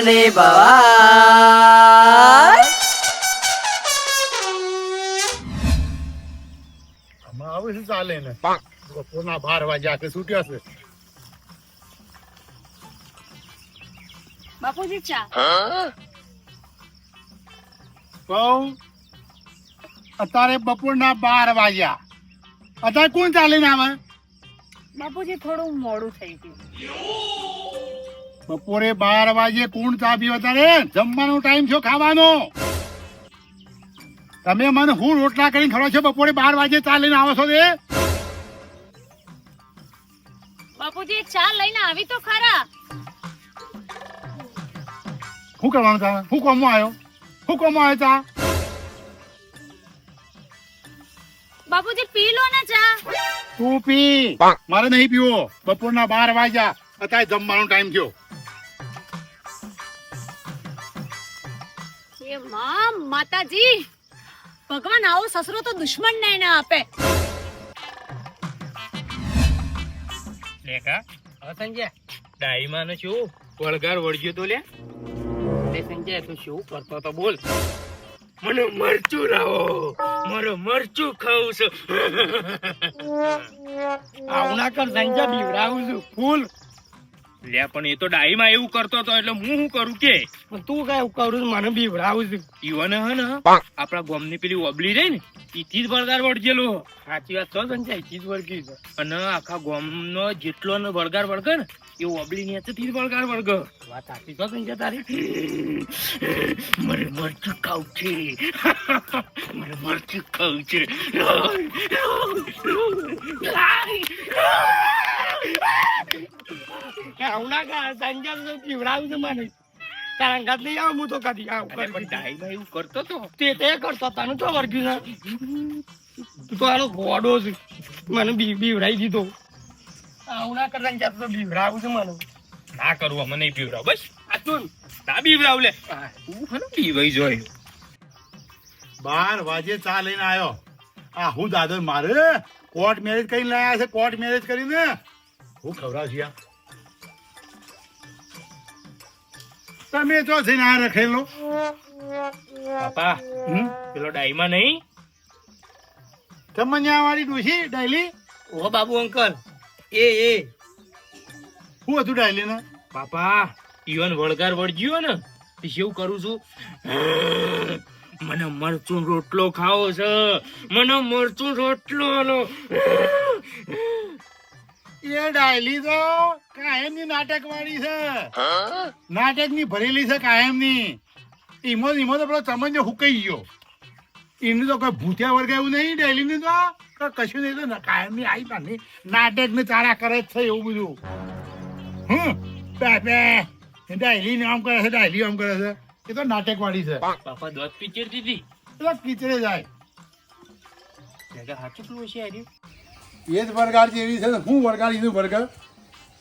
ની ભવાય. આવે છે ચાલે ને. બપોરના બાર વાગ્યા કે છૂટ્યા છે. બાપુજી ચા. કહું અત્યારે બપોરના બાર વાગ્યા. અત્યારે કોણ ચાલીને આવે બાપુજી થોડું મોડું થઈ ગયું. બપોરે બાર વાગે કોણ ચા પીવા તારે જમવાનો ટાઈમ છો ખાવાનો. તમે મને હું રોટલા કરીને ખરો છો? બપોરે બાર વાગે ચા લઈને આવો છો તે? બાપુજી ચા લઈને આવી તો ખરા. શું કરવાનું તા શું કોમો આવ્યો? શું કોમો આવ્યો ચા? બાપુજી પી લો ને ચા. તું પી. મારે નહીં પીવો. બપોરના બાર વાગ્યા. અત્યારે જમવાનો ટાઈમ થયો. માં માતાજી. ભગવાન આવો સસરો તો દુશ્મન ને એને આપે. લેકા હવે સંજય ડાઈમાં નો શું? વળગાર વળગ્યો તો લે. લે સંજય તું શું કરતો તો બોલ. મને મરચું રાવો મારો મરચું ખાવું છું. આવું ના કર સંજય બીવડાવું છું. ફૂલ. લે પણ એ તો ડાઈમાં એવું કરતો હતો એટલે હું શું કરું કે તું કઈ કરું મને બીવડાવું છું ઈવન હે ને આપણા ગામની પેલી ઓબલી રહી ને ઈથી જ વળગાર વળગેલો સાચી વાત તો સંજય ઈથી જ વળગી છે અને આખા ગોમનો જેટલો ને વળગાર વળગે ને એ ઓબલી ની હતી જ વળગાર વળગે વાત સાચી તો સંજય તારી મારે મરચું ખાવું છે મને મરચું ખાવું છે આવું ના કર સંજય તો પીવડાવું છે મને. તારા અંગાત નહીં આવું હું તો કદી આવું પણ ડાઈમાં એવું કરતો તો. તે તે કરતો તને તો વર્ગ્યું છે તું તો આનો ગોડો છે. મને બી બીવડાવી દીધો. આવું ના કરતા તો બીવડાવું છે મને. ના કરવું મને નહીં બીવડાવ બસ. આ તું. ના બીવડાવ લે. તું હને બીવાઈ જોય. બાર વાગે ચા લઈને આવ્યો આ હું દાદર મારે? કોર્ટ મેરેજ કરીને લાયા છે કોર્ટ મેરેજ કરીને? હું ખવડાવશું તમે તો જઈને આ રખેલો. પાપા પેલો ડાઈમાં નહીં? ચમનિયા વાળી ડોશી ડાયલી? ઓ બાબુ અંકલ એ એ. હું હતું ડાયલી ને પાપા ઈવન વળગાર વળગ્યો ને શું કરું છું. મને મરચું રોટલો ખાવો છે. મને મરચું રોટલો એ ડાયલી તો કાયમની નાટક વાળી છે. નાટકની ભરેલી છે કાયમની ઈમો ઈમો તો પેલો ચમન હુકાઈ ગયો. એનું તો કોઈ ભૂતિયા વર્ગ એવું નહીં ડાયલી ની તો કશું નહીં તો કાયમની આવી પાની નાટક ને ચારા કરે જ છે એવું બધું. હમ? બે બે ડાયલી ને આમ કરે છે ડાયલી આમ કરે છે. એ તો નાટક વાળી છે પાપા દોત પિક્ચર દીધી એ પિક્ચરે જાય. હાચું પેલું છે એ જ વરગાડ જેવી છે ને હું વરગાર એનું વરગાર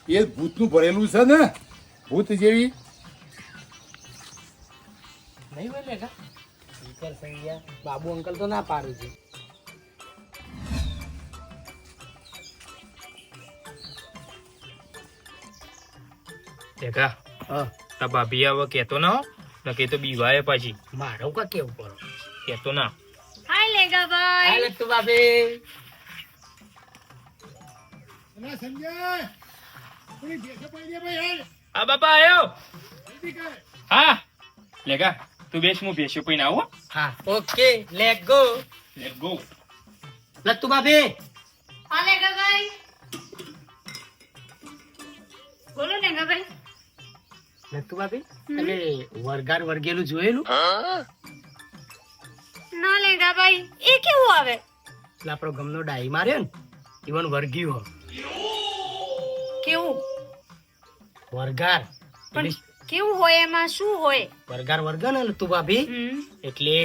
એ જ ભૂતનું ભરેલું છે ને ભૂત જેવી. નહીં હોય લેખા વિચાર સંજ્ઞા બાબુ અંકલ તો ના પાડું છે. દેખા તા ભાભી હવે કેતો ના હો ન કે તો બીવાય પછી. મારો કા કેવું પડો? કેતો ના. હાય લેગા ભાઈ. તું ભાભી. અને સંજય! દે ભાઈ યાર આ બાપા આયો. જલ્દી કર. હા. લેગા તું બેસ હું બેસ્યો પઈને આવો હા. Okay let go let go લત્તુ ભાભી હા લેગા ભાઈ. બોલો લેગા ભાઈ. લત્તુ ભાભી તમે વરગાર વર્ગેલું જોયેલું? ના લેગા ભાઈ એ કેવું આવે? એટલે આપણો ગમનો ડાઈ માર્યો ને ઈવન વર્ગ્યું હો કેવું? વરગાર પણ કેવું હોય એમાં? શું હોય? વરગાર વર્ગ ને તું ભાભી. એટલે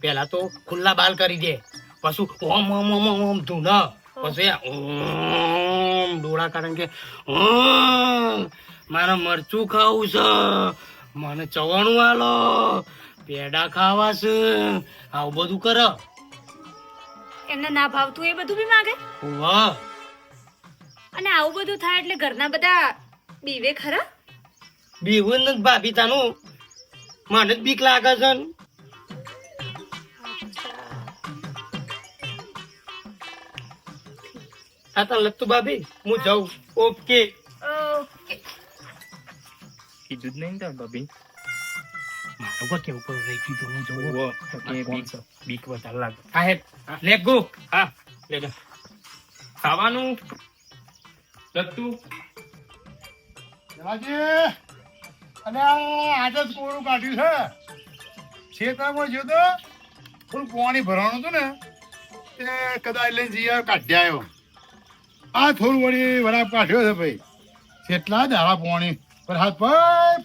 પેલા તો ખુલ્લા બાલ કરી દે. પછી ઓમ ઓમ ઓમ ઓમ ધૂન. પછી ઓમ ડોળા કારણ કે ઓમ મારે મરચું ખાવું છે. મને ચવાણું આલો. પેડા ખાવા છે. આવું બધું કરો. એમને ના ભાવતું એ બધું બી માગે? વાહ અને આવું બધું થાય એટલે ઘરના બધા બીવે ખરા? બીવું ને ભાભી તાનું મને જ બીક લાગે છે ને. હા તો ભાભી હું જાઉં. ઓકે. ઓકે. કીધું જ નહીં તાર ભાભી. મારું કોઈ કેવું પડે રહી ગયું હું જઉં. કે કે બીક. બીક વધારે લાગે. હા હે. લે ગો હા લે. ખાવાનું જલાજી અને આજે જ કોરું કાઢ્યું છે? ખેતરમાં જો તો થોડું પાણી ભરવાનું હતું ને તે કદાચ લઈને જઈએ કાઢ્યા આવ્યો. આ થોડું વળી વરાપ કાઢ્યો છે ભાઈ. કેટલા દાડા પાણી પર હાથ પર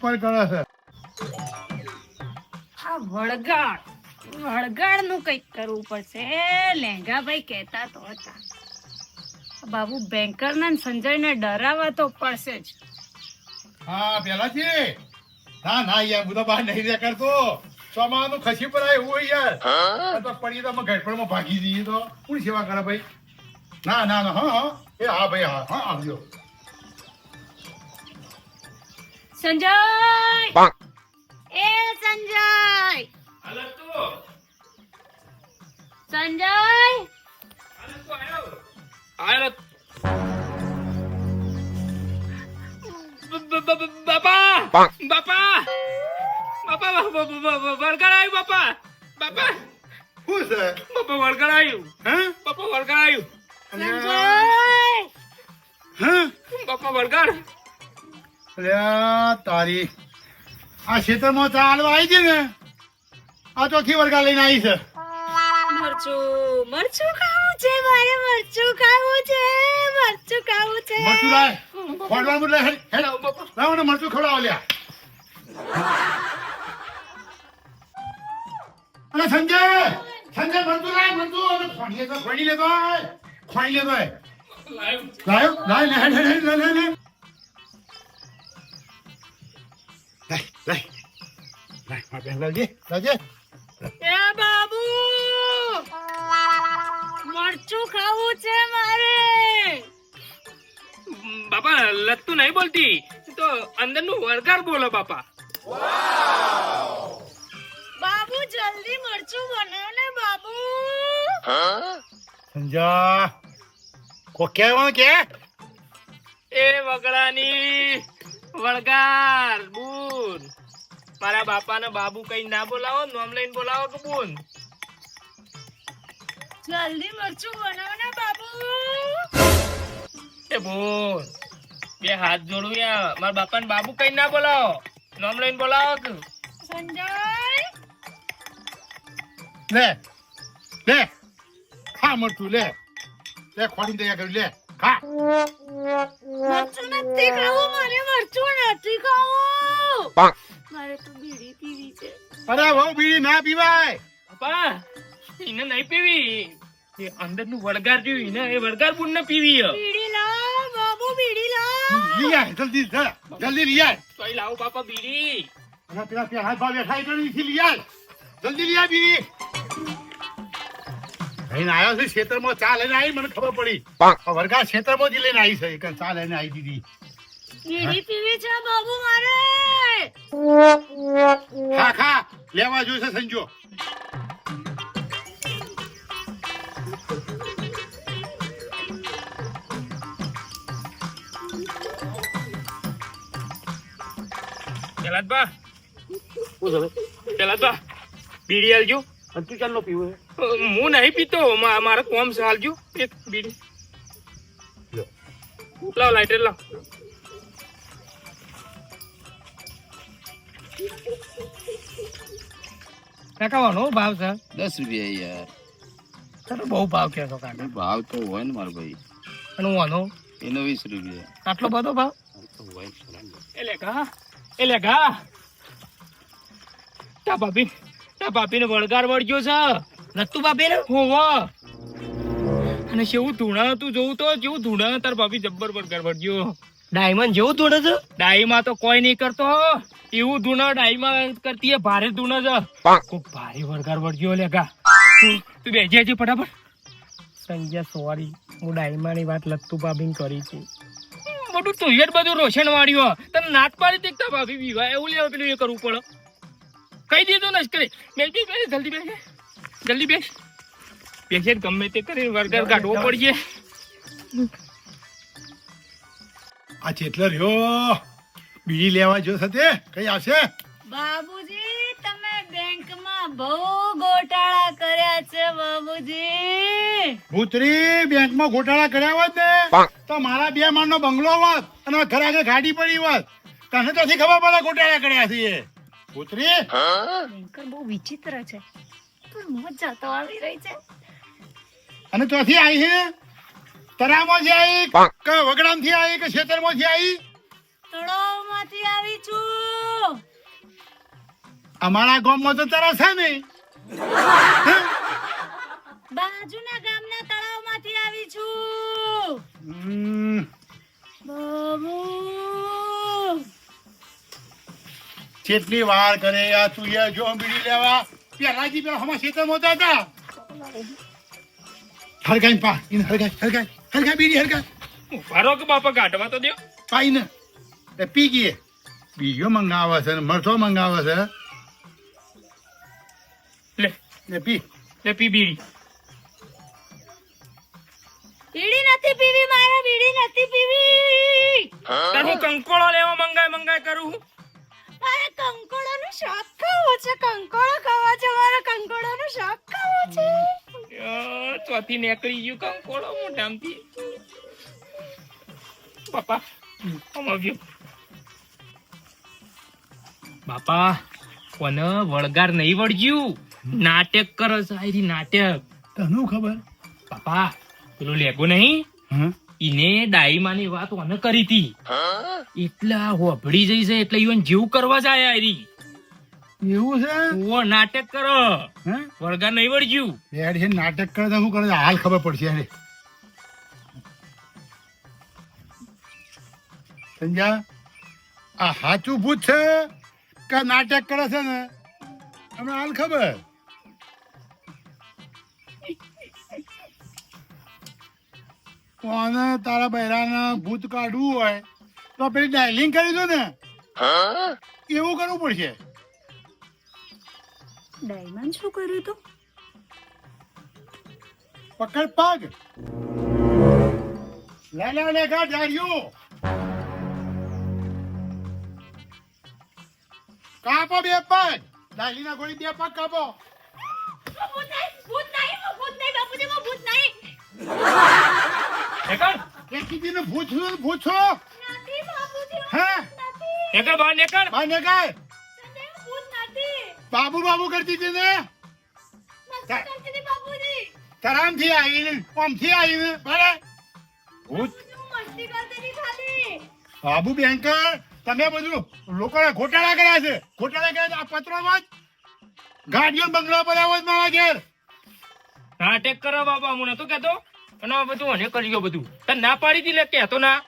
પર કરે છે. આ વળગાડ. વળગાડનું કંઈક કરવું પડશે. લેંગાભાઈ કહેતા તો હતા. બાબુ બેંકર ને સંજય ને ડરાવવા તો પડશે જ. હા પેલા છે ના ના યાર હું તો બહાર નહીં રહ્યા કરતો સોમાનું ખસી પર આવ્યું હોય યાર. આ તો પડી તો અમે ગડપડમાં ભાગી જઈએ તો. કોણ સેવા કરે ભાઈ? ના ના ના હા હા. એ હા ભાઈ હા હા આવજો. સંજય! એ સંજય! સંજય! બ- બાપા બાપા બાપા બ- બ- બ- બ- વળગાડ આવ્યું બાપા બાપા શું છે બાપા વળગાડ આવ્યું હા બાપા વળગાડ આવ્યું સંજય હા બાપા વળગાડ અલ્યા તારી આ ખેતરમાં ચાલવા આવી છે ને? આ ચોથી વર્ગા લઈને આવી છે. મરચું મરચું ખાવું છે મારે મરચું ખાવું છે મરચું ખાવું છે. મરચું લાય. ખોડવા મુદ્દે હેડ હેડ. લાવો ને મરચું ખવડાવો લ્યા. અરે સંજય સંજય મરચું લાય મરચું. અને ખોડી લેતો ખોડી લેતો ખોડી લેતો આય. લાયો. લાય લે હેડ હેડ હેડ લે લે લે લાય લાય. લાય માર બેન લાવજે લાવજે. એ બાબુ મરચું ખાવું છે મારે. બાપા લત્તુ નહીં બોલતી. તો અંદરનું બોલો બાપા. બાબુ જલ્દી મરચું બનાવ ને બાબુ. સંજા કો કહેવાનું કે? એ વગડાની વળગાર બુન. મારા બાપા ને બાબુ કઈ ના બોલાવો નોમ લઈને બોલાવો કે બુન? જલ્દી મરચું બનાવ ને બાબુ. એ બોલ. બે હાથ જોડું યા મારા બાપા ને બાબુ કઈ ના બોલાવો. નામ લઈને બોલાવો તું. સંજય. લે લે ખા મરચું લે. લે ખોડી દયા કર્યું લે ખા. મરચું નથી ખાવું મારે મરચું નથી ખાવું. મારે તો બીડી પીવી છે. અરે બહુ બીડી ના પીવાય. બાપા એને નહીં પીવી. એ અંદરનું વળગાર જોયું ને એ વળગાર બુન ને પીવી બીડી લાવ બાબુ બીડી લાવ. લઈ જલ્દી જા, જલ્દી લઈ તોય લાવ બાપા બીડી. અને પેલા પેલા હાથ ભાવે ખાઈ કરી અહીંથી લઈ જલ્દી લઈ બીડી. લઈને આવ્યો છે ખેતરમાં ચા લઈને આવી મને ખબર પડી. આ વરગા ખેતરમાં જ લઈને આવી છે એક ચા લઈને આવી દીધી. બીડી પીવી છે બાબુ મારે. ખા ખા લેવા જોઈશે સંજો પેલા બા. પેલા બા બીડી આલજો. તું ચાલો પીવું હું. નહીં પીતો મારે કોમ છે હાલજો એક બીડી. લાવ લાઈટર લાવ. ભાવ છે? દસ રૂપિયા યાર. તારો બહુ ભાવ કાકા? ભાવ તો હોય ને મારો ભાઈ. અને હું વાનો એનો વીસ રૂપિયા. આટલો બધો ભાવ? એટલે હોય ખરા ને. એ લેખા એ લેખા તા ભાભી તા ભાભી ને વળગાર વળગ્યો છે. નતું ભાભી ને? હોવા અને કેવું ધૂણા હતું જોવું તો કેવું ધૂણા તાર ભાભી જબ્બર વળગાર વળગ્યો. ડાયમંડ જેવું તોડે છે? ડાયમાં તો કોઈ નહીં કરતો એવું ધૂણા ડાઈમાં કરતી એ ભારે ધૂણા છે. ખૂબ ભારે વળગાર વળગ્યો લેખા તું તું બેજે છે ફટાફટ. સંજય સોરી હું ડાયમાની વાત લત્તુ ભાભી કરી છે. બધું તું બધું રોશન વાળ્યું તને નાત પાડી દેખતા ભાભી વિવાહ એવું લેવા પેલું એ કરવું પડે. કહી દીધું ને કરી. બેસ બેસ બેસ જલ્દી બેસ. જલ્દી બેસ. બેસે ગમે તે કરી વર્ગર કાઢવો પડશે. આ ચેટલો રહ્યો. બીજી લેવા જો સાથે. કઈ આવશે? બાબુજી બહુ ગોટાળા કર્યા છે બાબુજી ભૂતરી બેંકમાં ગોટાળા કર્યા હોત ને તો મારા બે માળનો બંગલો હોત અને ઘર આગળ ગાડી પડી હોત. તને તો શી ખબર પડે ગોટાળા કર્યા છે ભૂતરી? બેંકર બહુ વિચિત્ર છે. પણ મજા તો આવી રહી છે. અને ચોથી આવી છે તરામાંથી આવી કે વગડામથી આવી કે ખેતરમાંથી આવી તળાવમાંથી આવી છું. અમારા ગામમાં તો તરસ છે ને બાજુના ગામના તળાવમાંથી આવી છું. બાબુ. કેટલી વાર કરે યાર તું યાર જો બીડી લેવા પેલાજી પેલા હમણાં ખેતર હતા હતા. હરગાઈ પા ઇન હરગાઈ હરગાઈ હરગાઈ બીડી હરગાઈ ફારો કે બાપા ગાઢવા તો દો પાઈ ને પી ગઈ બીજો મંગાવે છે મરતો મરચો મંગાવે છે. ને પી લે પી બીડી. બીડી નથી પીવી મારે બીડી નથી પીવી. તાર કંકોળો લેવા મંગાય મંગાય કરું હું? મારે કંકોડાનું શાક ખાવું છે કંકોળો ખાવા છે મારે કંકોડાનું શાક ખાવું છે. ચોથી નીકળી ગયું કંકોળો મોઢામાંથી. બાપા આવ્યો. બાપા કોને વળગાર નહીં વળગ્યું? નાટક કરો છે નાટક. તને ખબર? પાપા પેલું લેગો નહીં? ઈને ડાઈમાની વાત ઓને કરી હતી. એટલે હોભળી જઈ છે એટલે ઈવન જીવ કરવા જાય આયરી એવું છે? ઓ નાટક કરો. વળગા નહીં વળજ્યું. યાર છે નાટક કરે તો શું કરે હાલ ખબર પડશે યાર સંજા આ સાચું ભૂત છે કે નાટક કરે છે ને? હમણાં હાલ ખબર? કોને તારા બૈરાના ભૂત કાઢવું હોય તો પેલી ડાયલિંગ કરી દો ને. એવું કરવું પડશે. ડાયમંડ શું કર્યું તો? પકડ પગ. લેલા લેગા લે ગા ડાળિયો કાપો બે પગ. ડાયલીના ગોળી બે પગ કાપો. ભૂત નહીં ભૂત નહીં ભૂત નહીં બાપુજી ભૂત નહીં. નેકળ નથી હે નેકળ. બહાર નેકળ. બાબુ બાબુ કરતી હતી ને? આવીને ઓમથી આવીને બરે ભૂત. હું મસ્તી કરતી હતી ખાલી. બાબુ બેંકર તમે બધું લોકોને ઘોટાળા કર્યા છે. ઘોટાળા કર્યા છે આ પત્રો માં ગાડીઓ બંગલા પર આવો મારા ઘેર. નાટક કરો બાપા હું નતો કેતો અને બધું અને કરી ગયો બધું. તને ના પાડી હતી લે કેતો ના.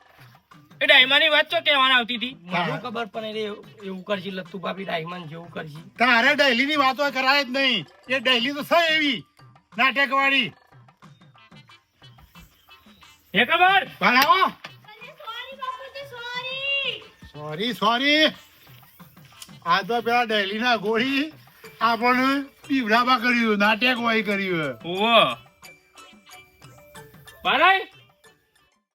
એ ડાયમાની વાત ચો કહેવાના આવતી હતી? મારું ખબર પણ એને એવું- કરશે લત્તુ ભાભી ડાયમંડ જેવું કરશે તારે ડેલી ની વાતો કરાય જ નહીં. એ ડેલી તો છે એવી. નાટક વાળી નેકળ બહાર ભણાવો સોરી સોરી. આ તો પેલા ડેલી ના ગોળી આપણને પીવડાવા કર્યું નાટક વાય કર્યું. ઓવો આય